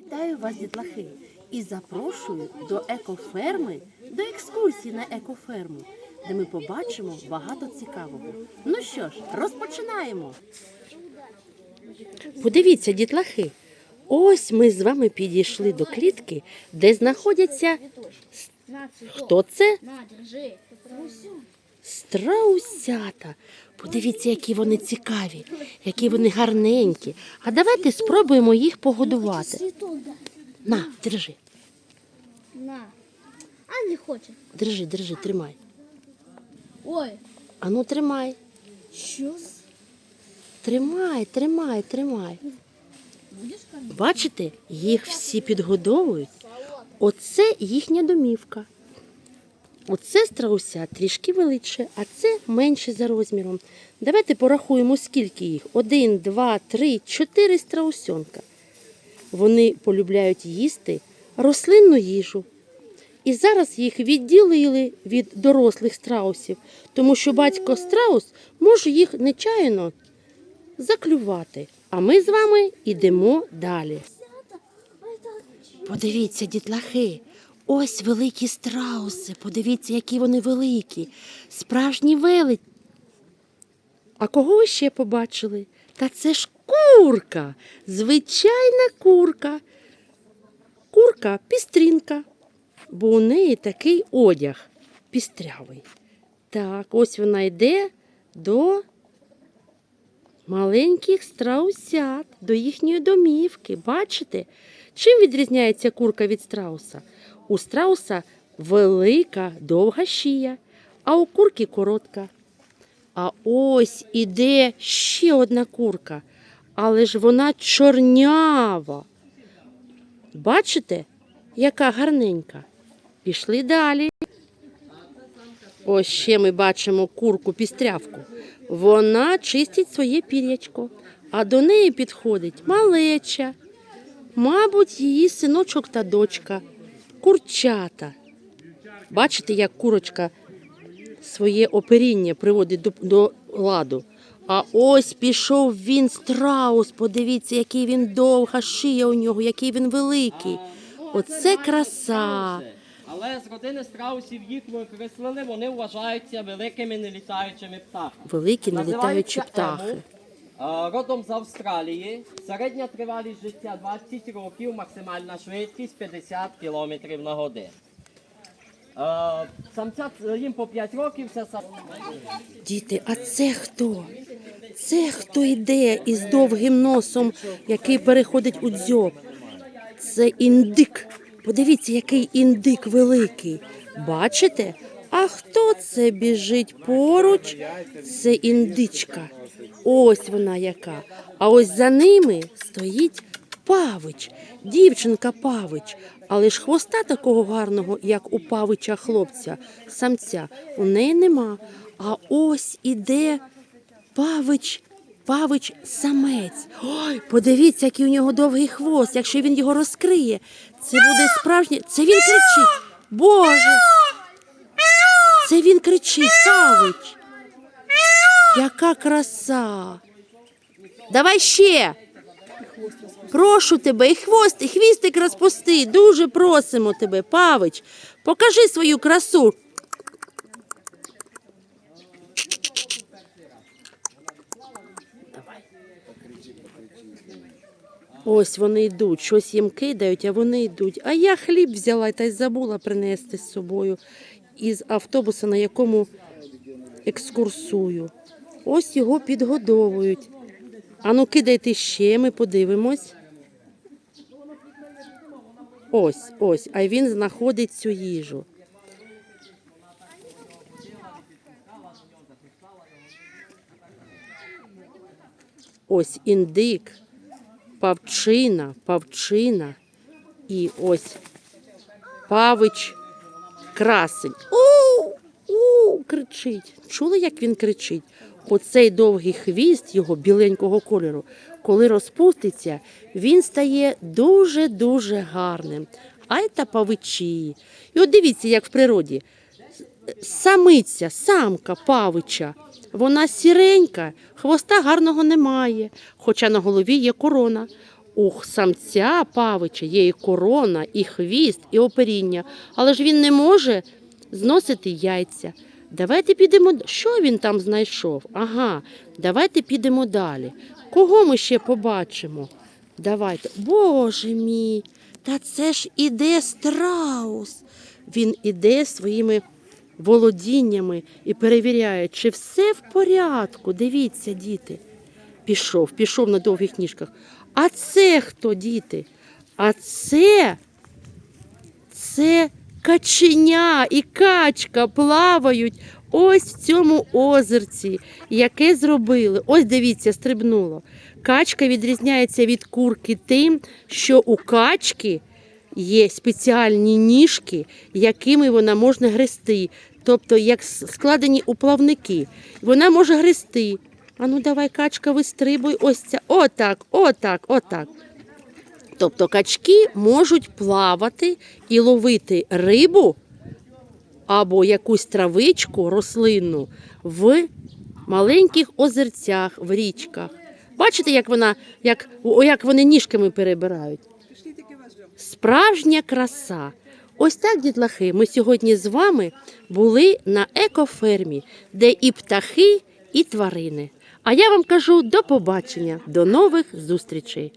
Вітаю вас, дітлахи, і запрошую до екоферми, до екскурсії на екоферму, де ми побачимо багато цікавого. Ну що ж, розпочинаємо. Подивіться, дітлахи, ось ми з вами підійшли до клітки, де знаходяться хто це? Страусята. Подивіться, які вони цікаві, які вони гарненькі. А давайте спробуємо їх погодувати. На, держи, На. А не хочет. держи, держи, тримай. Ой. Ану, тримай. Что? Тримай, тримай, тримай. Бачите, їх всі підгодовують. Оце їхня домівка. Оце страуся трішки величше, а це менше за розміром. Давайте порахуємо, скільки їх. Один, два, три, чотири страусьонка. Вони полюбляють їсти рослинну їжу. І зараз їх відділили від дорослих страусів, тому що батько страус може їх нечаянно заклювати. А ми з вами йдемо далі. Подивіться, дітлахи, ось великі страуси. Подивіться, які вони великі, справжні велич. А кого ще побачили? Та це ж курка, звичайна курка. Курка пістрінка, бо у неї такий одяг пістрявий. Так, ось вона йде до маленьких страусят, до їхньої домівки. Бачите? Чим відрізняється курка від страуса? У страуса велика довга шия, а у курки коротка. А ось іде ще одна курка, але ж вона чорнява. Бачите, яка гарненька? Пішли далі. Ось ще ми бачимо курку пістрявку. Вона чистить своє пір'ячко, а до неї підходить малеча. Мабуть, її синочок та дочка, курчата. Бачите, як курочка своє оперіння приводить до, до ладу. А ось пішов він страус. Подивіться, який він довга шия у нього, який він великий. Оце краса. Але з родини страусів їх викреслили, вони вважаються великими нелітаючими птахами. Великі нелітаючі птахи. Родом з Австралії. Середня тривалість життя 20 років, максимальна швидкість 50 км на годину. Самця їм по 5 років, це сам... Діти, а це хто? Це хто йде із довгим носом, який переходить у дзьоб? Це індик. Подивіться, який індик великий. Бачите? А хто це біжить поруч? Це індичка. Ось вона яка. А ось за ними стоїть павич, дівчинка павич. Але ж хвоста такого гарного, як у павича хлопця, самця, у неї нема. А ось іде павич, павич самець. Ой, подивіться, який у нього довгий хвост. Якщо він його розкриє, це буде справжнє. Це він кричить. Боже! Це він кричить, павич. Яка краса! Давай ще. Прошу тебе, і хвост, і хвістик розпусти. Дуже просимо тебе, Павич. Покажи свою красу. Ось вони йдуть, щось їм кидають, а вони йдуть. А я хліб взяла та й забула принести з собою із автобуса, на якому екскурсую. Ось його підгодовують. Ану, кидайте ще, ми подивимось. Ось, ось, а він знаходить цю їжу. Ось індик, павчина, павчина і ось павич красень. У, у, кричить. Чули, як він кричить? Оцей довгий хвіст його біленького кольору, коли розпуститься, він стає дуже-дуже гарним. Ай та павичі. І от дивіться, як в природі. Самиця, самка павича, вона сіренька, хвоста гарного немає, хоча на голові є корона. У самця павича є і корона, і хвіст, і оперіння, але ж він не може зносити яйця. Давайте підемо. Що він там знайшов? Ага, давайте підемо далі. Кого ми ще побачимо? Давайте. Боже мій, та це ж іде страус. Він іде своїми володіннями і перевіряє, чи все в порядку. Дивіться, діти. Пішов, пішов на довгих ніжках. А це хто, діти? А це, це каченя і качка плавають ось в цьому озерці, яке зробили. Ось дивіться, стрибнуло. Качка відрізняється від курки тим, що у качки є спеціальні ніжки, якими вона можна грести, тобто як складені у плавники. Вона може грести. А ну давай, качка, вистрибуй. Ось ця. Отак, отак, отак. Тобто качки можуть плавати і ловити рибу або якусь травичку рослинну в маленьких озерцях, в річках. Бачите, як вона, як, як вони ніжками перебирають? Справжня краса. Ось так, дітлахи, ми сьогодні з вами були на екофермі, де і птахи, і тварини. А я вам кажу до побачення, до нових зустрічей.